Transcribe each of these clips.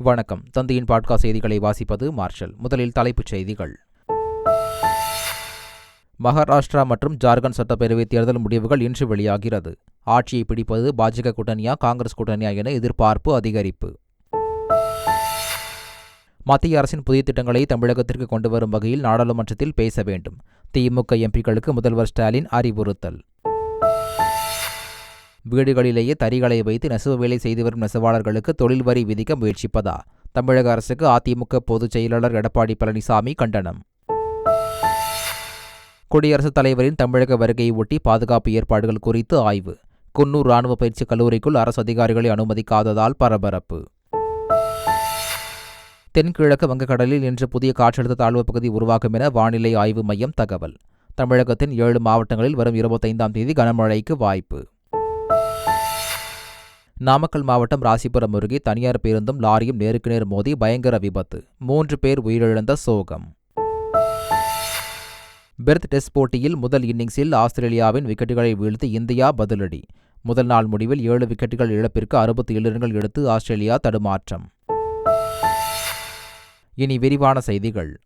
வணக்கம். தந்தையின் பாட்காஸ்ட் செய்திகளை வாசிப்பது மார்ஷல். முதலில் தலைப்புச் செய்திகள். மகாராஷ்டிரா மற்றும் ஜார்க்கண்ட் சட்டப்பேரவை தேர்தல் முடிவுகள் இன்று வெளியாகிறது. ஆட்சியை பிடிப்பது பாஜக கூட்டணியா காங்கிரஸ் கூட்டணியா என எதிர்பார்ப்பு அதிகரிப்பு. மத்திய அரசின் புதிய திட்டங்களை தமிழகத்திற்கு கொண்டு வரும் வகையில் நாடாளுமன்றத்தில் பேச வேண்டும். திமுக எம்பிக்களுக்கு முதல்வர் ஸ்டாலின் அறிவுறுத்தல். வீடுகளிலேயே தறிகளை வைத்து நெசவு வேலை செய்து வரும் நெசவாளர்களுக்கு தொழில் வரி விதிக்க முயற்சிப்பதா? தமிழக அரசுக்கு அதிமுக பொதுச் செயலாளர் எடப்பாடி பழனிசாமி கண்டனம். குடியரசுத் தலைவரின் தமிழக வருகையை ஒட்டி பாதுகாப்பு ஏற்பாடுகள் குறித்து ஆய்வு. குன்னூர் ராணுவ பயிற்சி கல்லூரிக்குள் அரசு அதிகாரிகளை அனுமதிக்காததால் பரபரப்பு. தென்கிழக்கு வங்கக்கடலில் இன்று புதிய காற்றழுத்த தாழ்வு பகுதி உருவாகும் என வானிலை ஆய்வு மையம் தகவல். தமிழகத்தின் ஏழு மாவட்டங்களில் வரும் இருபத்தைந்தாம் தேதி கனமழைக்கு வாய்ப்பு. நாமக்கல் மாவட்டம் ராசிபுரம் அருகே தனியார் பேருந்தும் லாரியும் நேருக்கு நேர் மோதி பயங்கர விபத்து. மூன்று பேர் உயிரிழந்த சோகம். பெர்த் டெஸ்ட் போட்டியில் முதல் இன்னிங்ஸில் ஆஸ்திரேலியாவின் விக்கெட்டுகளை வீழ்த்தி இந்தியா பதிலடி. முதல் நாள் முடிவில் ஏழு விக்கெட்டுகள் இழப்பிற்கு அறுபத்தி ஏழு ரன்கள் எடுத்து ஆஸ்திரேலியா தடுமாற்றம். இனி விரிவான செய்திகள்.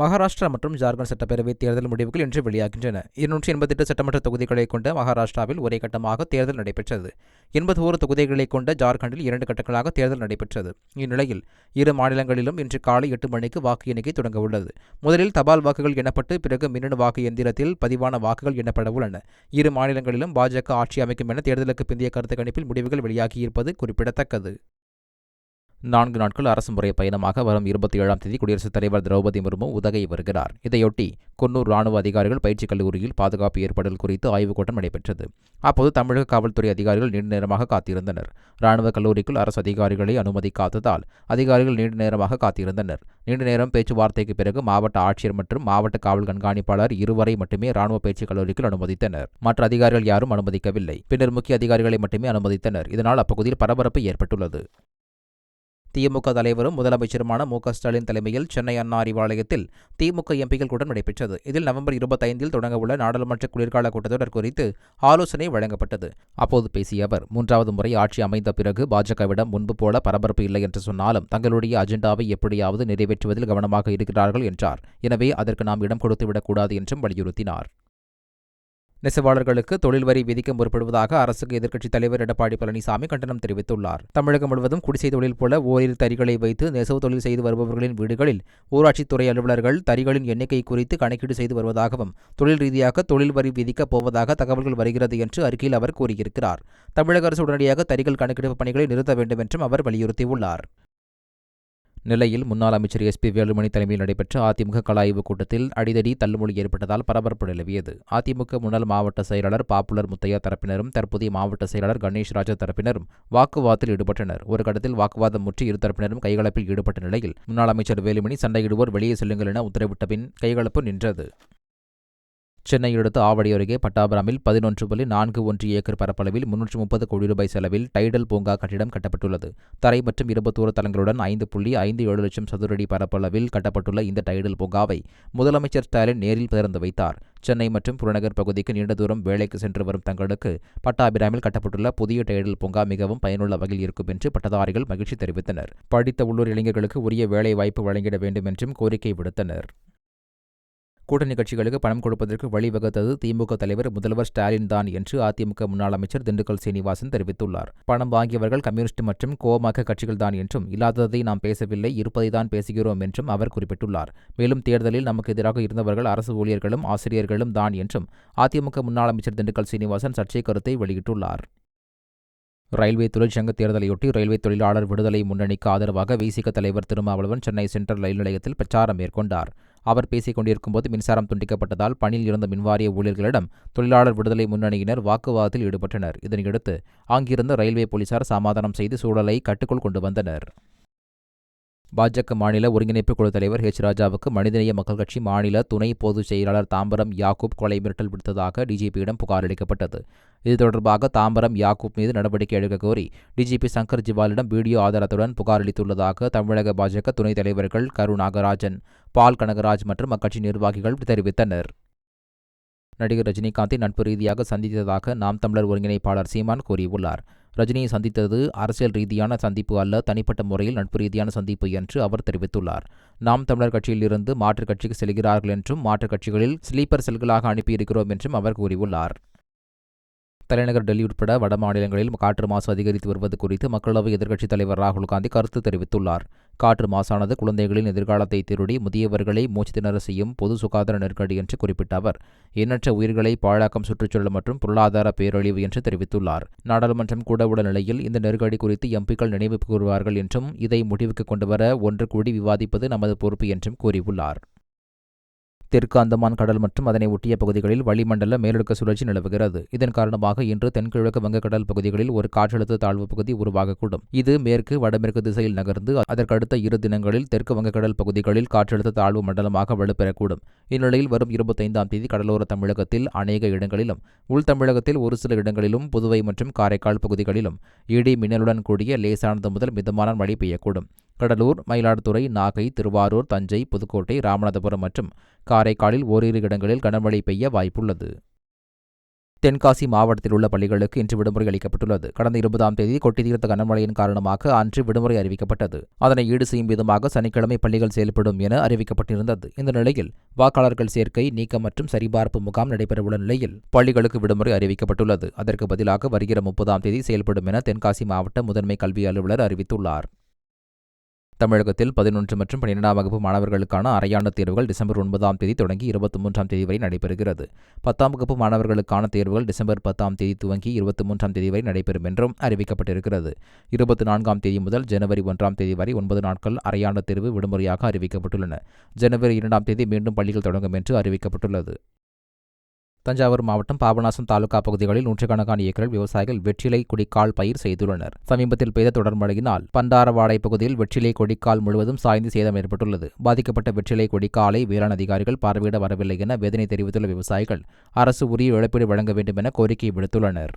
மகாராஷ்டிரா மற்றும் ஜார்க்கண்ட் சட்டப்பேரவை தேர்தல் முடிவுகள் இன்று வெளியாகின்றன. இருநூற்றி எண்பத்தெட்டு சட்டமன்ற தொகுதிகளை கொண்ட மகாராஷ்டிராவில் ஒரே கட்டமாக தேர்தல் நடைபெற்றது. எண்பது ஓரு தொகுதிகளை கொண்ட ஜார்க்கண்டில் இரண்டு கட்டங்களாக தேர்தல் நடைபெற்றது. இந்நிலையில் இரு மாநிலங்களிலும் இன்று காலை எட்டு மணிக்கு வாக்கு எண்ணிக்கை தொடங்க உள்ளது. முதலில் தபால் வாக்குகள் எண்ணப்பட்டு பிறகு மின்னணு வாக்கு எந்திரத்தில் பதிவான வாக்குகள் எண்ணப்பட உள்ளன. இரு மாநிலங்களிலும் பாஜக ஆட்சி அமைக்கும் என தேர்தலுக்கு பிந்தைய கருத்து கணிப்பில் முடிவுகள் வெளியாகியிருப்பது குறிப்பிடத்தக்கது. நான்கு நாட்கள் அரசு முறை பயணமாக வரும் இருபத்தி ஏழாம் தேதி குடியரசுத் தலைவர் திரௌபதி முர்மு உதகை வருகிறார். இதையொட்டி குன்னூர் ராணுவ அதிகாரிகள் பயிற்சிக் கல்லூரியில் பாதுகாப்பு ஏற்பாடுகள் குறித்து ஆய்வுக் கூட்டம் நடைபெற்றது. அப்போது தமிழக காவல்துறை அதிகாரிகள் நீண்ட நேரமாக காத்திருந்தனர். ராணுவ கல்லூரிக்குள் அரசு அதிகாரிகளை அனுமதிக்காததால் அதிகாரிகள் நீண்ட நேரமாக காத்திருந்தனர். நீண்ட நேரம் பேச்சுவார்த்தைக்கு பிறகு மாவட்ட ஆட்சியர் மற்றும் மாவட்ட காவல் கண்காணிப்பாளர் இருவரை மட்டுமே ராணுவ பயிற்சிக் கல்லூரிக்குள் அனுமதித்தனர். மற்ற அதிகாரிகள் யாரும் அனுமதிக்கவில்லை. பின்னர் முக்கிய அதிகாரிகளை மட்டுமே அனுமதித்தனர். இதனால் அப்பகுதியில் பரபரப்பு ஏற்பட்டுள்ளது. திமுக தலைவரும் முதலமைச்சருமான மு ஸ்டாலின் தலைமையில் சென்னை அண்ணா அறிவாலயத்தில் திமுக எம்பிகள் கூட்டம் நடைபெற்றது. இதில் நவம்பர் இருபத்தைந்தில் தொடங்கவுள்ள நாடாளுமன்ற குளிர்கால கூட்டத்தொடர் குறித்து ஆலோசனை வழங்கப்பட்டது. அப்போது பேசிய அவர் மூன்றாவது முறை ஆட்சி அமைந்த பிறகு பாஜகவிடம் முன்பு போல பரபரப்பு இல்லை என்று சொன்னாலும் தங்களுடைய அஜெண்டாவை எப்படியாவது நிறைவேற்றுவதில் கவனமாக இருக்கிறார்கள் என்றார். எனவே அதற்கு நாம் இடம் கொடுத்துவிடக்கூடாது என்றும் வலியுறுத்தினார். நெசவாளர்களுக்கு தொழில் வரி விதிக்க முற்படுவதாக அரசுக்கு எதிர்க்கட்சித் தலைவர் எடப்பாடி பழனிசாமி கண்டனம் தெரிவித்துள்ளார். தமிழகம் முழுவதும் குடிசை தொழில் போல ஓரிரு தறிகளை வைத்து நெசவு தொழில் செய்து வருபவர்களின் வீடுகளில் ஊராட்சித்துறை அலுவலர்கள் தறிகளின் எண்ணிக்கை குறித்து கணக்கீடு செய்து வருவதாகவும் தொழில் ரீதியாக தொழில் வரி விதிக்கப் போவதாக தகவல்கள் வருகிறது என்று அறிக்கையில் அவர் கூறியிருக்கிறார். தமிழக அரசு உடனடியாக தறிகள் கணக்கெடுப்பு பணிகளை நிறுத்த வேண்டும் என்றும் அவர் வலியுறுத்தியுள்ளார். நிலையில் முன்னாள் அமைச்சர் எஸ் பி வேலுமணி தலைமையில் நடைபெற்ற அதிமுக கலாய்வு கூட்டத்தில் அடிதடி தள்ளுமொழி ஏற்பட்டதால் பரபரப்பு நிலவியது. அதிமுக முன்னாள் மாவட்ட செயலாளர் பாப்புலர் முத்தையா தரப்பினரும் தற்போதைய மாவட்ட செயலாளர் கணேஷ் ராஜா தரப்பினரும் வாக்குவாதத்தில் ஈடுபட்டனர். ஒரு கட்டத்தில் வாக்குவாதம் முற்றி இரு தரப்பினரும் கைகலப்பில் ஈடுபட்ட நிலையில் முன்னாள் அமைச்சர் வேலுமணி சண்டையிடுவோர் வெளியே செல்லுங்கள் என உத்தரவிட்ட பின் கைகலப்பு நின்றது. சென்னையை அடுத்து ஆவடி அருகே பட்டாபுரமில் பதினொன்று புள்ளி நான்கு ஒன்று ஏக்கர் பரப்பளவில் முன்னூற்று முப்பது கோடி ரூபாய் செலவில் டைடல் பூங்கா கட்டிடம் கட்டப்பட்டுள்ளது. தரை மற்றும் இருபத்தோரு தளங்களுடன் ஐந்து புள்ளி ஐந்து ஏழு லட்சம் சதுரடி பரப்பளவில் கட்டப்பட்டுள்ள இந்த டைடல் பூங்காவை முதலமைச்சர் ஸ்டாலின் நேரில் திறந்து வைத்தார். சென்னை மற்றும் புறநகர் பகுதிக்கு நீண்ட தூரம் வேலைக்கு சென்று வரும் தங்களுக்கு பட்டாபிராமில் கட்டப்பட்டுள்ள புதிய டைடல் பூங்கா மிகவும் பயனுள்ள வகையில் இருக்கும் என்று பட்டதாரிகள் மகிழ்ச்சி தெரிவித்தனர். படித்த உள்ளூர் இளைஞர்களுக்கு உரிய வேலை வாய்ப்பு வழங்கிட வேண்டும் என்றும் கோரிக்கை விடுத்தனர். கூட்டணி கட்சிகளுக்கு பணம் கொடுப்பதற்கு வழிவகுத்தது திமுக தலைவர் முதல்வர் ஸ்டாலின் தான் என்று அதிமுக முன்னாள் அமைச்சர் திண்டுக்கல் சீனிவாசன் தெரிவித்துள்ளார். பணம் வாங்கியவர்கள் கம்யூனிஸ்ட் மற்றும் கோமாக கட்சிகள் தான் என்றும் இல்லாததை நாம் பேசவில்லை இருப்பதை தான் பேசுகிறோம் என்றும் அவர் குறிப்பிட்டுள்ளார். மேலும் தேர்தலில் நமக்கு எதிராக இருந்தவர்கள் அரசு ஊழியர்களும் ஆசிரியர்களும் தான் என்றும் அதிமுக முன்னாள் அமைச்சர் திண்டுக்கல் சீனிவாசன் சர்ச்சை கருத்தை வெளியிட்டுள்ளார். ரயில்வே தொழிற்சங்க தேர்தலையொட்டி ரயில்வே தொழிலாளர் விடுதலை முன்னணிக்கு ஆதரவாக விசிக தலைவர் திருமாவளவன் சென்னை சென்ட்ரல் ரயில் நிலையத்தில் பிரச்சாரம் மேற்கொண்டார். அவர் பேசிக் கொண்டிருக்கும்போது மின்சாரம் துண்டிக்கப்பட்டதால் பணியில் இருந்த மின்வாரிய ஊழியர்களிடம் தொழிலாளர் விடுதலை முன்னணியினர் வாக்குவாதத்தில் ஈடுபட்டனர். இதனையடுத்து அங்கிருந்த ரயில்வே போலீசார் சமாதானம் செய்து சூழலை கட்டுக்குள் கொண்டு வந்தனர். பாஜக மாநில ஒருங்கிணைப்பு குழு தலைவர் ஹெச் ராஜாவுக்கு மனிதநேய மக்கள் கட்சி மாநில துணை பொதுச் செயலாளர் தாம்பரம் யாக்கூப் கொலை மிரட்டல் விடுத்ததாக டிஜிபியிடம் புகார் அளிக்கப்பட்டது. இது தொடர்பாக தாம்பரம் யாக்கூப் மீது நடவடிக்கை எடுக்க கோரி டிஜிபி சங்கர் ஜிவாலிடம் வீடியோ ஆதாரத்துடன் புகார் அளித்துள்ளதாக தமிழக பாஜக துணைத் தலைவர்கள் கரு நாகராஜன் பால் கனகராஜ் மற்றும் அக்கட்சி நிர்வாகிகள் தெரிவித்தனர். நடிகர் ரஜினிகாந்தை நட்பு ரீதியாக சந்தித்ததாக நாம் தமிழர் ஒருங்கிணைப்பாளர் சீமான் கூறியுள்ளார். ரஜினியை சந்தித்தது அரசியல் ரீதியான சந்திப்பு அல்ல தனிப்பட்ட முறையில் நட்பு ரீதியான சந்திப்பு என்று அவர் தெரிவித்துள்ளார். நாம் தமிழர் கட்சியிலிருந்து மாற்றுக் கட்சிக்கு செல்கிறார்கள் என்றும் மாற்றுக் கட்சிகளில் ஸ்லீப்பர் செல்களாக அனுப்பியிருக்கிறோம் என்றும் அவர் கூறியுள்ளார். தலைநகர் டெல்லி உட்பட வட மாநிலங்களில் காற்று மாசு அதிகரித்து வருவது குறித்து மக்களவை எதிர்க்கட்சித் தலைவர் ராகுல் காந்தி கருத்து தெரிவித்துள்ளார். காற்று மாசானது குழந்தைகளின் எதிர்காலத்தை திருடி முதியவர்களை மூச்சு திணற செய்யும் பொது சுகாதார நெருக்கடி என்று குறிப்பிட்ட அவர் எண்ணற்ற உயிர்களை பாழாக்கம் சுற்றுச்சூழல் மற்றும் பொருளாதார பேரழிவு என்று தெரிவித்துள்ளார். நாடாளுமன்றம் கூட உள்ள நிலையில் இந்த நெருக்கடி குறித்து எம்பிக்கள் நினைவு கூறுவார்கள் என்றும் இதை முடிவுக்கு கொண்டுவர ஒன்று கூடி விவாதிப்பது நமது பொறுப்பு என்றும் கூறியுள்ளார். தெற்கு அந்தமான் கடல் மற்றும் அதனை ஒட்டிய பகுதிகளில் வளிமண்டல மேலடுக்க சுழற்சி நிலவுகிறது. இதன் காரணமாக இன்று தென்கிழக்கு வங்கக்கடல் பகுதிகளில் ஒரு காற்றழுத்த தாழ்வு பகுதி உருவாகக்கூடும். இது மேற்கு வடமேற்கு திசையில் நகர்ந்து அதற்கடுத்த இரு தினங்களில் தெற்கு வங்கக்கடல் பகுதிகளில் காற்றழுத்த தாழ்வு மண்டலமாக வலுப்பெறக்கூடும். இந்நிலையில் வரும் இருபத்தைந்தாம் தேதி கடலோர தமிழகத்தில் அநேக இடங்களிலும் உள் தமிழகத்தில் ஒரு சில இடங்களிலும் புதுவை மற்றும் காரைக்கால் பகுதிகளிலும் இடி மின்னலுடன் கூடிய லேசானது முதல் மிதமான மழை பெய்யக்கூடும். கடலூர் மயிலாடுதுறை நாகை திருவாரூர் தஞ்சை புதுக்கோட்டை ராமநாதபுரம் மற்றும் காரைக்காலில் ஓரிரு இடங்களில் கனமழை பெய்ய வாய்ப்புள்ளது. தென்காசி மாவட்டத்தில் உள்ள பள்ளிகளுக்கு இன்று விடுமுறை அளிக்கப்பட்டுள்ளது. கடந்த இருபதாம் தேதி கொட்டி தீர்த்த கனமழையின் காரணமாக அன்று விடுமுறை அறிவிக்கப்பட்டது. அதனை ஈடு செய்யும் விதமாக சனிக்கிழமை பள்ளிகள் செயல்படும் என அறிவிக்கப்பட்டிருந்தது. இந்த நிலையில் வாக்காளர்கள் சேர்க்கை நீக்கம் மற்றும் சரிபார்ப்பு முகாம் நடைபெறவுள்ள நிலையில் பள்ளிகளுக்கு விடுமுறை அறிவிக்கப்பட்டுள்ளது. அதற்கு பதிலாக வருகிற முப்பதாம் தேதி செயல்படும் என தென்காசி மாவட்ட முதன்மை கல்வி அலுவலர் அறிவித்துள்ளார். தமிழகத்தில் பதினொன்று மற்றும் பன்னிரெண்டாம் வகுப்பு மாணவர்களுக்கான அரையாண்டு தேர்வுகள் டிசம்பர் ஒன்பதாம் தேதி தொடங்கி இருபத்தி மூன்றாம் தேதி வரை நடைபெறுகிறது. பத்தாம் வகுப்பு மாணவர்களுக்கான தேர்வுகள் டிசம்பர் பத்தாம் தேதி துவங்கி இருபத்தி மூன்றாம் தேதி வரை நடைபெறும் என்றும் அறிவிக்கப்பட்டிருக்கிறது. இருபத்தி நான்காம் தேதி முதல் ஜனவரி ஒன்றாம் தேதி வரை ஒன்பது நாட்கள் அரையாண்டு தேர்வு விடுமுறையாக அறிவிக்கப்பட்டுள்ளன. ஜனவரி இரண்டாம் தேதி மீண்டும் பள்ளிகள் தொடங்கும் என்று அறிவிக்கப்பட்டுள்ளது. தஞ்சாவூர் மாவட்டம் பாபநாசம் தாலுகா பகுதிகளில் நூற்றுக்கணக்கான ஏக்கரில் விவசாயிகள் வெற்றிலை கொடிக்கால் பயிர் செய்துள்ளனர். சமீபத்தில் பெய்த தொடர் மழையினால் பண்டாரவாடை பகுதியில் வெற்றிலை கொடிக்கால் முழுவதும் சாய்ந்து சேதம் ஏற்பட்டுள்ளது. பாதிக்கப்பட்ட வெற்றிலை கொடிக்காலை வேளாண் அதிகாரிகள் பார்வையிட வரவில்லை என வேதனை தெரிவித்துள்ள விவசாயிகள் அரசு உரிய இழப்பீடு வழங்க வேண்டும் என கோரிக்கை விடுத்துள்ளனர்.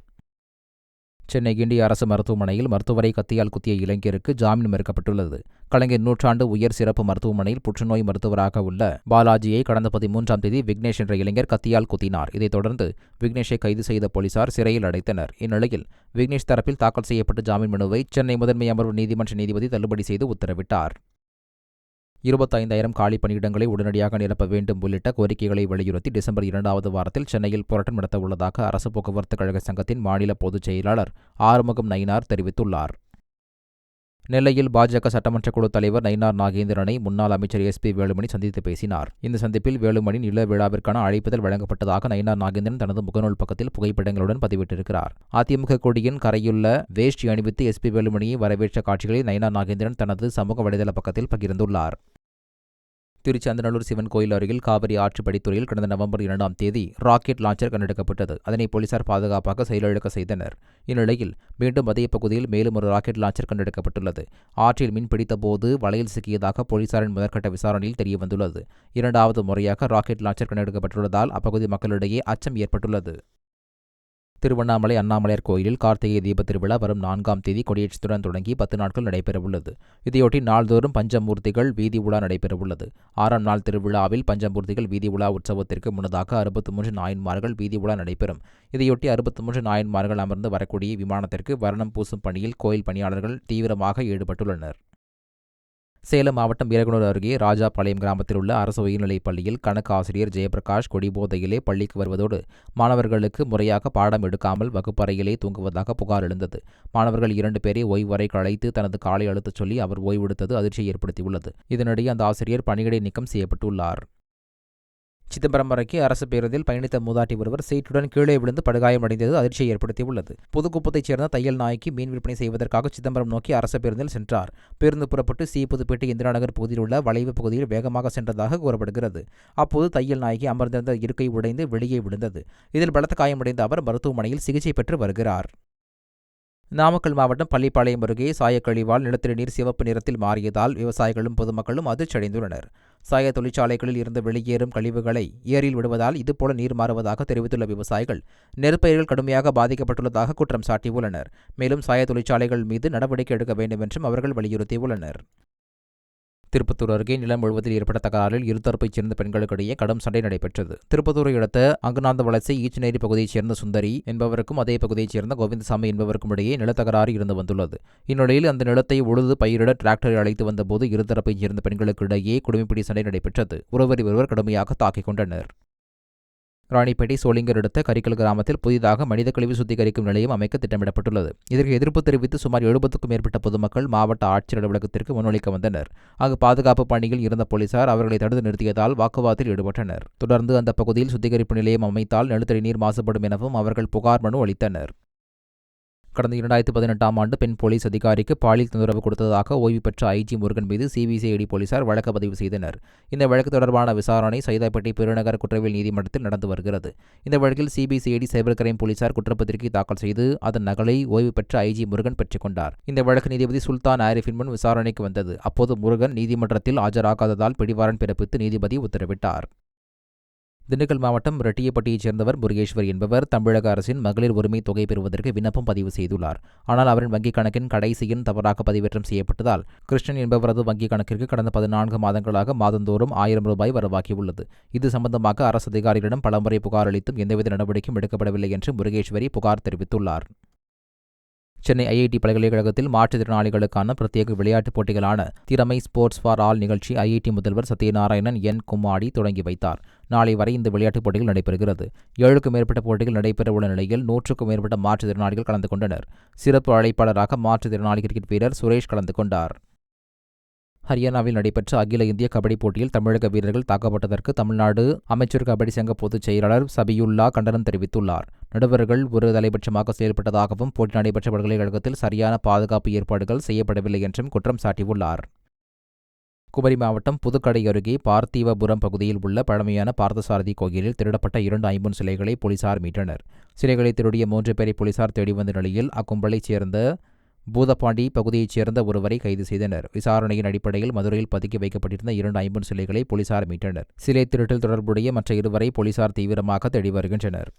சென்னை கிண்டி அரசு மருத்துவமனையில் மருத்துவரை கத்தியால் குத்திய இளைஞருக்கு ஜாமீன் மறுக்கப்பட்டுள்ளது. கலைஞர் நூற்றாண்டு உயர் சிறப்பு மருத்துவமனையில் புற்றுநோய் மருத்துவராக உள்ள பாலாஜியை கடந்த பதிமூன்றாம் தேதி விக்னேஷ் என்ற இளைஞர் கத்தியால் குத்தினார். இதைத் தொடர்ந்து விக்னேஷை கைது செய்த போலீசார் சிறையில் அடைத்தனர். இந்நிலையில் விக்னேஷ் தரப்பில் தாக்கல் செய்யப்பட்ட ஜாமீன் மனுவை சென்னை முதன்மை அமர்வு நீதிமன்ற நீதிபதி தள்ளுபடி செய்து உத்தரவிட்டார். இருபத்தைந்தாயிரம் காலி பணியிடங்களை உடனடியாக நிரப்ப வேண்டும் உள்ளிட்ட கோரிக்கைகளை வலியுறுத்தி டிசம்பர் இரண்டாவது வாரத்தில் சென்னையில் போராட்டம் நடத்த உள்ளதாக அரசு போக்குவரத்து கழக சங்கத்தின் மாநில பொதுச் செயலாளர் ஆறுமுகம் நயினார் தெரிவித்துள்ளார். நெல்லையில் பாஜக சட்டமன்ற குழு தலைவர் நயினார் நாகேந்திரனை முன்னாள் அமைச்சர் எஸ் பி வேலுமணி சந்தித்து பேசினார். இந்த சந்திப்பில் வேலுமணி நில விழாவிற்கான அழைப்புதல் வழங்கப்பட்டதாக நயினார் நாகேந்திரன் தனது முகநூல் பக்கத்தில் புகைப்படங்களுடன் பதிவிட்டிருக்கிறார். அதிமுக கொடியின் கரையுள்ள வேஷ்டி அணிவித்து எஸ் பி வேலுமணியை வரவேற்ற காட்சிகளை நயினார் நாகேந்திரன் தனது சமூக வலைதள பக்கத்தில் பகிர்ந்துள்ளார். திருச்செந்தநல்லூர் சிவன் கோயில் அருகில் காவிரி ஆற்று படித்துறையில் கடந்த நவம்பர் இரண்டாம் தேதி ராக்கெட் லாஞ்சர் கண்டெடுக்கப்பட்டது. அதனை போலீசார் பாதுகாப்பாக செயலிழக்க செய்தனர். இந்நிலையில் மீண்டும் அதே பகுதியில் மேலும் ஒரு ராக்கெட் லாஞ்சர் கண்டெடுக்கப்பட்டுள்ளது. ஆற்றில் மீன் பிடித்தபோது வலையில் சிக்கியதாக போலீசாரின் முதற்கட்ட விசாரணையில் தெரியவந்துள்ளது. இரண்டாவது முறையாக ராக்கெட் லாஞ்சர் கண்டெடுக்கப்பட்டுள்ளதால் அப்பகுதி மக்களிடையே அச்சம் ஏற்பட்டுள்ளது. திருவண்ணாமலை அண்ணாமலையார் கோயிலில் கார்த்திகை தீப திருவிழா வரும் நான்காம் தேதி கொடியேற்றத்துடன் தொடங்கி பத்து நாட்கள் நடைபெறவுள்ளது. இதையொட்டி நாள்தோறும் பஞ்சமூர்த்திகள் வீதி உலா நடைபெறவுள்ளது. ஆறாம் நாள் திருவிழாவில் பஞ்சமூர்த்திகள் வீதி உலா உற்சவத்திற்கு முன்னதாக அறுபத்தி மூன்று நாயன்மார்கள் வீதி உலா நடைபெறும். இதையொட்டி அறுபத்தி மூன்று நாயன்மார்கள் அமர்ந்து வரக்கூடிய விமானத்திற்கு வர்ணம் பூசும் பணியில் கோயில் பணியாளர்கள் தீவிரமாக ஈடுபட்டுள்ளனர். சேலம் மாவட்டம் வீரகுணூர் அருகே ராஜாபாளையம் கிராமத்தில் உள்ள அரசு உயர்நிலைப் பள்ளியில் கணக்கு ஆசிரியர் ஜெயபிரகாஷ் கொடிபோதையிலே பள்ளிக்கு வருவதோடு மாணவர்களுக்கு முறையாக பாடம் எடுக்காமல் வகுப்பறையிலே தூங்குவதாக புகார் எழுந்தது. மாணவர்கள் இரண்டு பேரை ஓய்வறைக்கு அழைத்து தனது காலை அழுத்தச் சொல்லி அவர் ஓய்வெடுத்தது அதிர்ச்சியை ஏற்படுத்தியுள்ளது. இதனிடையே அந்த ஆசிரியர் பணியிடை நீக்கம் செய்யப்பட்டுள்ளார். சிதம்பரம் அருகே அரசு பேருந்தில் பயணித்த மூதாட்டி ஒருவர் சீட்டுடன் கீழே விழுந்து படுகாயமடைந்தது அதிர்ச்சியை ஏற்படுத்தியுள்ளது. புதுக்குப்பத்தைச் சேர்ந்த தையல் நாய்க்கு மீன் விற்பனை செய்வதற்காக சிதம்பரம் நோக்கி அரசு பேருந்தில் சென்றார். பேருந்து புறப்பட்டு சி புதுப்பேட்டை இந்திரா நகர் பகுதியில் உள்ள வளைவு பகுதியில் வேகமாக சென்றதாக கூறப்படுகிறது. அப்போது தையல் நாய்க்கு அமர்ந்திருந்த இருக்கை உடைந்து வெளியே விழுந்தது. இதில் பலத்த காயமடைந்த அவர் மருத்துவமனையில் சிகிச்சை பெற்று வருகிறார். நாமக்கல் மாவட்டம் பள்ளிப்பாளையம் அருகே சாயக்கழிவால் நிலத்தடி நீர் சிவப்பு நிறத்தில் மாறியதால் விவசாயிகளும் பொதுமக்களும் அதிர்ச்சியடைந்துள்ளனர். சாய தொழிற்சாலைகளில் இருந்து வெளியேறும் கழிவுகளை ஏரியில் விடுவதால் இதுபோல நீர் மாறுவதாக தெரிவித்துள்ள விவசாயிகள் நெற்பயிர்கள் கடுமையாக பாதிக்கப்பட்டுள்ளதாக குற்றம் சாட்டியுள்ளனர். மேலும் சாய தொழிற்சாலைகள் மீது நடவடிக்கை எடுக்க வேண்டும் என்றும் அவர்கள் வலியுறுத்தியுள்ளனர். திருப்பத்தூர் அருகே நிலம் முழுவதில் ஏற்பட்ட தகராறில் இருதரப்பைச் சேர்ந்த பெண்களுக்கிடையே கடும் சண்டை நடைபெற்றது. திருப்பத்தூரை அடுத்த அங்குநாந்த வளர்ச்சி ஈச்சநேரி பகுதியைச் சேர்ந்த சுந்தரி என்பவருக்கும் அதே பகுதியைச் சேர்ந்த கோவிந்தசாமி என்பவருக்கும் இடையே நிலத்தகராறு இருந்து வந்துள்ளது. இந்நிலையில் அந்த நிலத்தை உழுது பயிரிட டிராக்டரை அழைத்து வந்தபோது இருதரப்பைச் சேர்ந்த பெண்களுக்கு இடையே குடும்பிப்பிடி சண்டை நடைபெற்றது. ஒருவரி ஒருவர் கடுமையாக தாக்கிக் கொண்டனர். ராணிப்பேட்டை சோளிங்கர் அடுத்த கரிக்கல் கிராமத்தில் புதிதாக மனித கழிவு சுத்திகரிக்கும் நிலையம் அமைக்க திட்டமிடப்பட்டுள்ளது. இதற்கு எதிர்ப்பு தெரிவித்து சுமார் எழுபதுக்கும் மேற்பட்ட பொதுமக்கள் மாவட்ட ஆட்சியர் அலுவலகத்திற்கு முன்வைக்க வந்தனர். அங்கு பாதுகாப்பு பணியில் இருந்த போலீசார் அவர்களை தடுத்து நிறுத்தியதால் வாக்குவாதத்தில் ஈடுபட்டனர். தொடர்ந்து அந்த பகுதியில் சுத்திகரிப்பு நிலையம் அமைத்தால் நிலத்தடி நீர் மாசுபடும் எனவும் அவர்கள் புகார் மனு அளித்தனர். கடந்த இரண்டாயிரத்தி பதினெட்டாம் ஆண்டு பெண் போலீஸ் அதிகாரிக்கு பாலியல் தொந்தரவு கொடுத்ததாக ஓய்வு பெற்ற ஐஜி முருகன் மீது சிபிசிஐடி போலீசார் வழக்கு பதிவு செய்தனர். இந்த வழக்கு தொடர்பான விசாரணை சைதாப்பேட்டை பெருநகர் குற்றவியல் நீதிமன்றத்தில் நடந்து வருகிறது. இந்த வழக்கில் சிபிசிஐடி சைபர் கிரைம் போலீசார் குற்றப்பத்திரிகை தாக்கல் செய்து அதன் நகலை ஓய்வு பெற்ற ஐஜி முருகன் பெற்றுக் கொண்டார். இந்த வழக்கு நீதிபதி சுல்தான் ஆரிஃபின் முன் விசாரணைக்கு வந்தது. அப்போது முருகன் நீதிமன்றத்தில் ஆஜராகாததால் பிடிவாரன் பிறப்பித்து நீதிபதி உத்தரவிட்டார். திண்டுக்கல் மாவட்டம் ரெட்டியப்பட்டியைச் சேர்ந்தவர் முருகேஸ்வர் என்பவர் தமிழக அரசின் மகளிர் உரிமை தொகை பெறுவதற்கு விண்ணப்பம் பதிவு செய்துள்ளார். ஆனால் அவரின் வங்கிக் கணக்கின் கடைசியின் தவறாக பதிவேற்றம் செய்யப்பட்டதால் கிருஷ்ணன் என்பவரது வங்கிக் கணக்கிற்கு கடந்த பதினான்கு மாதங்களாக மாதந்தோறும் ஆயிரம் ரூபாய் வரவாகியுள்ளது. இது சம்பந்தமாக அரசு அதிகாரிகளிடம் பலமுறை புகார் அளித்தும் எந்தவித நடவடிக்கையும் எடுக்கப்படவில்லை என்று முருகேஸ்வரி புகார் தெரிவித்துள்ளார். சென்னை ஐஐடி பல்கலைக்கழகத்தில் மாற்றுத்திறனாளிகளுக்கான பிரத்யேக விளையாட்டுப் போட்டிகளான திறமை ஸ்போர்ட்ஸ் ஃபார் ஆல் நிகழ்ச்சி ஐஐடி முதல்வர் சத்யநாராயணன் என் கும்மாடி தொடங்கி வைத்தார். நாளை வரை இந்த விளையாட்டுப் போட்டிகள் நடைபெறுகிறது. ஏழுக்கும் மேற்பட்ட போட்டிகள் நடைபெறவுள்ள நிலையில் நூற்றுக்கும் மேற்பட்ட மாற்றுத்திறனாளிகள் கலந்து கொண்டனர். சிறப்பு அழைப்பாளராக மாற்றுத்திறனாளி கிரிக்கெட் வீரர் சுரேஷ் கலந்து கொண்டார். ஹரியானாவில் நடைபெற்ற அகில இந்திய கபடி போட்டியில் தமிழக வீரர்கள் தாக்கப்பட்டதற்கு தமிழ்நாடு அமைச்சர் கபடி சங்க பொதுச் செயலாளர் சபியுல்லா கண்டனம் தெரிவித்துள்ளார். நடுவர்கள் ஒரு தலைபட்சமாக செயல்பட்டதாகவும் போட்டி நடைபெற்ற பல்கலைக்கழகத்தில் சரியான பாதுகாப்பு ஏற்பாடுகள் செய்யப்படவில்லை என்றும் குற்றம் சாட்டியுள்ளார். குமரி மாவட்டம் புதுக்கடை அருகே பார்த்திவபுரம் பகுதியில் உள்ள பழமையான பார்த்தசாரதி கோயிலில் திருடப்பட்ட இரண்டு ஐம்பொன் சிலைகளை போலீசார் மீட்டனர். சிலைகளை திருடிய மூன்று பேரை போலீசார் தேடி வந்த நிலையில் அக்கும்பலைச் சேர்ந்த பூதப்பாண்டி பகுதியைச் சேர்ந்த ஒருவரை கைது செய்தனர். விசாரணையின் அடிப்படையில் மதுரையில் பதுக்கி வைக்கப்பட்டிருந்த இரண்டு ஐம்பன் சிலைகளை போலீசார் மீட்டனர். சிலை திருட்டில் தொடர்புடைய மற்ற இருவரை போலீசார் தீவிரமாக தேடி வருகின்றனர்.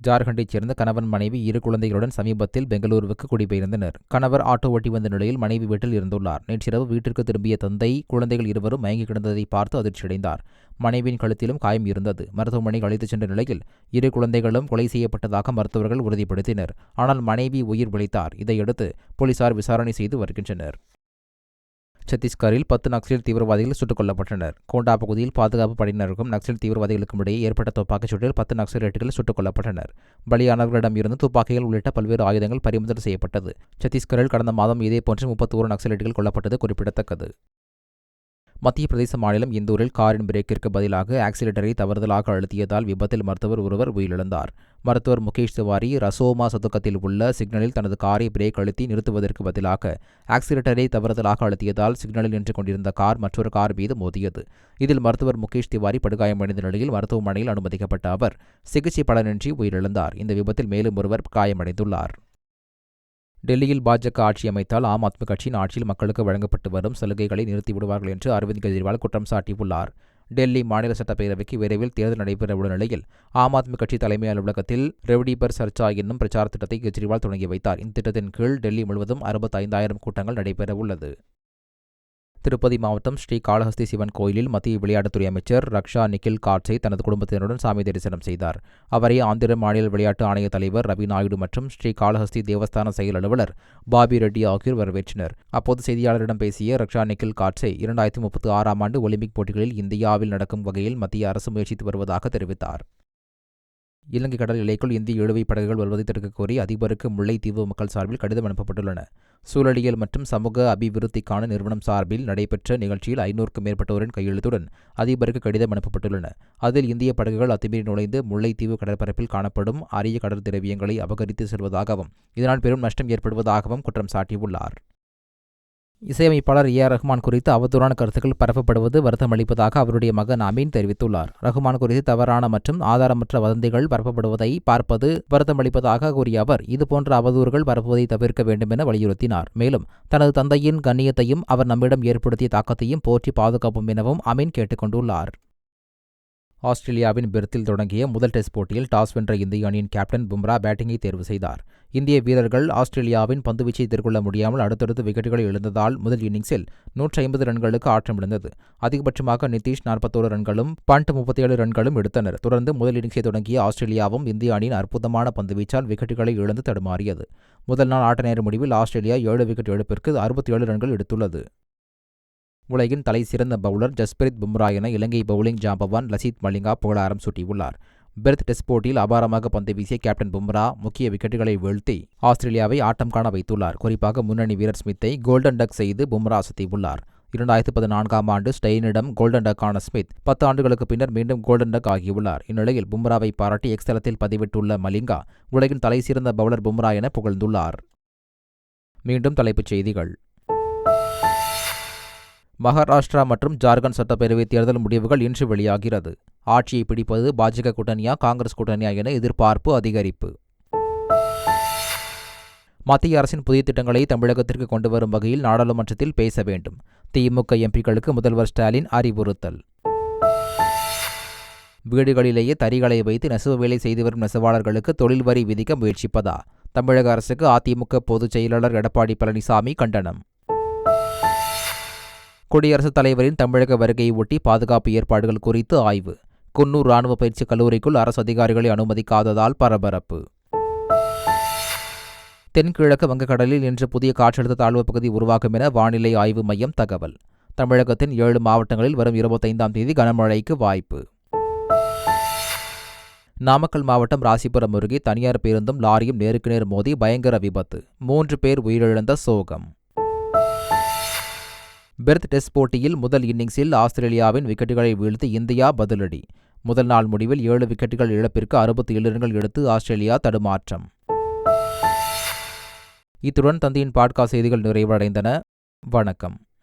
ஜார்க்கண்டைச் சேர்ந்த கணவன் மனைவி இரு குழந்தைகளுடன் சமீபத்தில் பெங்களூருவுக்கு குடிபெயர்ந்தனர். கணவர் ஆட்டோ ஓட்டி வந்த நிலையில் மனைவி வீட்டில் இருந்துள்ளார். நேற்றிரவு வீட்டிற்கு திரும்பிய தந்தை குழந்தைகள் இருவரும் மயங்கி கிடந்ததை பார்த்து அதிர்ச்சியடைந்தார். மனைவியின் கழுத்திலும் காயம் இருந்தது. மருத்துவமனைக்கு அழைத்துச் சென்ற நிலையில் இரு குழந்தைகளும் கொலை செய்யப்பட்டதாக மருத்துவர்கள் உறுதிப்படுத்தினர். ஆனால் மனைவி உயிர் பிழைத்தார். இதையடுத்து போலீசார் விசாரணை செய்து வருகின்றனர். சத்தீஸ்கரில் பத்து நக்சல் தீவிரவாதிகள் சுட்டுக் கொல்லப்பட்டனர். கோண்டா பகுதியில் பாதுகாப்பு படையினருக்கும் நக்சல் தீவிரவாதிகளுக்கும் இடையே ஏற்பட்ட துப்பாக்கிச் சூட்டில் பத்து நக்சலைட்டுகள் சுட்டுக் கொல்லப்பட்டனர். பலியானவர்களிடம் இருந்து துப்பாக்கிகள் உள்ளிட்ட பல்வேறு ஆயுதங்கள் பறிமுதல் செய்யப்பட்டது. சத்தீஸ்கரில் கடந்த மாதம் இதேபோன்று முப்பத்தோரு நக்சலைட்டுகள் கொல்லப்பட்டது குறிப்பிடத்தக்கது. மத்திய பிரதேச மாநிலம் இந்தூரில் காரின் பிரேக்கிற்கு பதிலாக ஆக்சிலேட்டரை தவறுதலாக அழுத்தியதால் விபத்தில் மருத்துவர் ஒருவர் உயிரிழந்தார். மருத்துவர் முகேஷ் திவாரி ரசோமா சதுக்கத்தில் உள்ள சிக்னலில் தனது காரை பிரேக் அழுத்தி நிறுத்துவதற்கு பதிலாக ஆக்சிலேட்டரை தவறுதலாக அழுத்தியதால் சிக்னலில் நின்று கொண்டிருந்த கார் மற்றொரு கார் மீது மோதியது. இதில் மருத்துவர் முகேஷ் திவாரி படுகாயமடைந்த நிலையில் மருத்துவமனையில் அனுமதிக்கப்பட்ட அவர் சிகிச்சை பலனின்றி உயிரிழந்தார். இந்த விபத்தில் மேலும் ஒருவர் காயமடைந்துள்ளார். டெல்லியில் பாஜக ஆட்சி அமைத்தால் ஆம் ஆத்மி கட்சியின் ஆட்சியில் மக்களுக்கு வழங்கப்பட்டு வரும் சலுகைகளை நிறுத்திவிடுவார்கள் என்று அரவிந்த் கெஜ்ரிவால் குற்றம் சாட்டியுள்ளார். டெல்லி மாநில சட்டப்பேரவைக்கு விரைவில் தேர்தல் நடைபெறவுள்ள நிலையில் ஆம் ஆத்மி கட்சி தலைமை அலுவலகத்தில் ரெவடிபர் சர்ச்சா என்னும் பிரச்சார திட்டத்தை கெஜ்ரிவால் தொடங்கி வைத்தார். இந்த திட்டத்தின் கீழ் டெல்லி முழுவதும் அறுபத்தைந்தாயிரம் கூட்டங்கள் நடைபெறவுள்ளது. திருப்பதி மாவட்டம் ஸ்ரீ காளஹஸ்தி சிவன் கோயிலில் மத்திய விளையாட்டுத்துறை அமைச்சர் ரக்ஷா நிக்கில் காட்ஸை தனது குடும்பத்தினருடன் சாமி தரிசனம் செய்தார். அவரை ஆந்திர மாநில விளையாட்டு ஆணைய தலைவர் ரவி நாயுடு மற்றும் ஸ்ரீ காளஹஸ்தி தேவஸ்தான செயல் அலுவலர் பாபி ரெட்டி ஆகியோர் வரவேற்றனர். அப்போது செய்தியாளரிடம் பேசிய ரக்ஷா நிக்கில் காட்ஸை இரண்டாயிரத்தி முப்பத்தி ஆறாம் ஆண்டு ஒலிம்பிக் போட்டிகளில் இந்தியாவில் நடக்கும் வகையில் மத்திய அரசு முயற்சித்து வருவதாக தெரிவித்தார். இலங்கை கடல் எல்லைக்குள் இந்திய இழுவை படகுகள் வருவதை தடுக்க கோரி அதிபருக்கு முல்லைத்தீவு மக்கள் சார்பில் கடிதம் அனுப்பப்பட்டுள்ளன. சூழலியல் மற்றும் சமூக அபிவிருத்திக்கான நிறுவனம் சார்பில் நடைபெற்ற நிகழ்ச்சியில் ஐநூறுக்கும் மேற்பட்டோரின் கையெழுத்துடன் அதிபருக்கு கடிதம் அனுப்பப்பட்டுள்ளன. அதில் இந்திய படகுகள் அத்துமீறி நுழைந்து முல்லைத்தீவு கடற்பரப்பில் காணப்படும் அரிய கடல் திரவியங்களை அபகரித்து செல்வதாகவும் இதனால் பெரும் நஷ்டம் ஏற்படுவதாகவும் குற்றம் சாட்டியுள்ளார். இசையமைப்பாளர் ஏ ஆர் ரஹ்மான் குறித்து அவதூறான கருத்துக்கள் பரப்பப்படுவது வருத்தமளிப்பதாக அவருடைய மகன் அமீன் தெரிவித்துள்ளார். ரஹ்மான் குறித்து தவறான மற்றும் ஆதாரமற்ற வதந்திகள் பரப்பப்படுவதை பார்ப்பது வருத்தமளிப்பதாக கூறிய அவர் இதுபோன்ற அவதூறுகள் பரப்புவதை தவிர்க்க வேண்டும் என வலியுறுத்தினார். மேலும் தனது தந்தையின் கண்ணியத்தையும் அவர் நம்மிடம் ஏற்படுத்திய தாக்கத்தையும் போற்றி பாதுகாப்போம் எனவும் அமீன் கேட்டுக்கொண்டுள்ளார். ஆஸ்திரேலியாவின் பெர்த்தில் தொடங்கிய முதல் டெஸ்ட் போட்டியில் டாஸ் வென்ற இந்திய அணியின் கேப்டன் பும்ரா பேட்டிங்கை தேர்வு செய்தார். இந்திய வீரர்கள் ஆஸ்திரேலியாவின் பந்துவீச்சை எதிர்கொள்ள முடியாமல் அடுத்தடுத்து விக்கெட்டுகளை இழந்ததால் முதல் இன்னிங்ஸில் நூற்றி ஐம்பது ரன்களுக்கு ஆட்டமிழந்தது அதிகபட்சமாக நிதிஷ் நாற்பத்தோரு ரன்களும் பண்ட் முப்பத்தேழு ரன்களும் எடுத்தனர். தொடர்ந்து முதல் இன்னிங்ஸை தொடங்கிய ஆஸ்திரேலியாவும் இந்திய அணியின் அற்புதமான பந்துவீச்சால் விக்கெட்டுகளை இழந்து தடுமாறியது. முதல் நாள் ஆட்ட நேர முடிவில் ஆஸ்திரேலியா ஏழு விக்கெட் இழப்பிற்கு அறுபத்தி ஏழு ரன்கள் எடுத்துள்ளது. உலகின் தலை சிறந்த பவுலர் ஜஸ்பிரித் பும்ரா என இலங்கை பவுலிங் ஜாம்பவான் லசித் மலிங்கா புகழாரம் சூட்டியுள்ளார். பெர்த் டெஸ்ட் போட்டியில் அபாரமாக பந்து வீசிய கேப்டன் பும்ரா முக்கிய விக்கெட்டுகளை வீழ்த்தி ஆஸ்திரேலியாவை ஆட்டம் காண வைத்துள்ளார். குறிப்பாக முன்னணி வீரர் ஸ்மித்தை கோல்டன் டக் செய்து பும்ரா அசத்தியுள்ளார் இரண்டாயிரத்து பதினான்காம் ஆண்டு ஸ்டெயினிடம் கோல்டன் டக்கான ஸ்மித் பத்து ஆண்டுகளுக்கு பின்னர் மீண்டும் கோல்டன் டக் ஆகியுள்ளார். இந்நிலையில் பும்ராவை பாராட்டி எக்ஸ்தலத்தில் பதிவிட்டுள்ள மலிங்கா உலகின் தலை சிறந்த பவுலர் பும்ரா என புகழ்ந்துள்ளார். மீண்டும் தலைப்புச் செய்திகள். மகாராஷ்டிரா மற்றும் ஜார்க்கண்ட் சட்டப்பேரவைத் தேர்தல் முடிவுகள் இன்று வெளியாகிறது. ஆட்சியை பிடிப்பது பாஜக கூட்டணியா காங்கிரஸ் கூட்டணியா என எதிர்பார்ப்பு அதிகரிப்பு. மத்திய அரசின் புதிய திட்டங்களை தமிழகத்திற்கு கொண்டு வரும் வகையில் நாடாளுமன்றத்தில் பேச வேண்டும். திமுக எம்பிக்களுக்கு முதல்வர் ஸ்டாலின் அறிவுறுத்தல். வீடுகளிலேயே தறிகளை வைத்து நெசவு வேலை செய்து வரும் நெசவாளர்களுக்கு தொழில் வரி விதிக்க முயற்சிப்பதா? தமிழக அரசுக்கு அதிமுக பொதுச் செயலாளர் எடப்பாடி பழனிசாமி கண்டனம். குடியரசுத் தலைவரின் தமிழக வருகையை ஒட்டி பாதுகாப்பு ஏற்பாடுகள் குறித்து ஆய்வு. குன்னூர் ராணுவ பயிற்சி கல்லூரிக்குள் அரசு அதிகாரிகளை அனுமதிக்காததால் பரபரப்பு. தென்கிழக்கு வங்கக்கடலில் இன்று புதிய காற்றழுத்த தாழ்வுப் பகுதி உருவாகும் என வானிலை ஆய்வு மையம் தகவல். தமிழகத்தின் ஏழு மாவட்டங்களில் வரும் இருபத்தைந்தாம் தேதி கனமழைக்கு வாய்ப்பு. நாமக்கல் மாவட்டம் ராசிபுரம் அருகே தனியார் பேருந்தும் லாரியும் நேருக்கு நேர் மோதி பயங்கர விபத்து. மூன்று பேர் உயிரிழந்த சோகம். பெர்த் டெஸ்ட் போட்டியில் முதல் இன்னிங்ஸில் ஆஸ்திரேலியாவின் விக்கெட்டுகளை வீழ்த்தி இந்தியா பதிலடி. முதல் நாள் முடிவில் ஏழு விக்கெட்டுகள் இழப்பிற்கு அறுபத்தி ஏழு ரன்கள் எடுத்து ஆஸ்திரேலியா தடுமாற்றம். இத்துடன் தந்தையின் பாட்காஸ்ட் செய்திகள் நிறைவடைந்தன. வணக்கம்.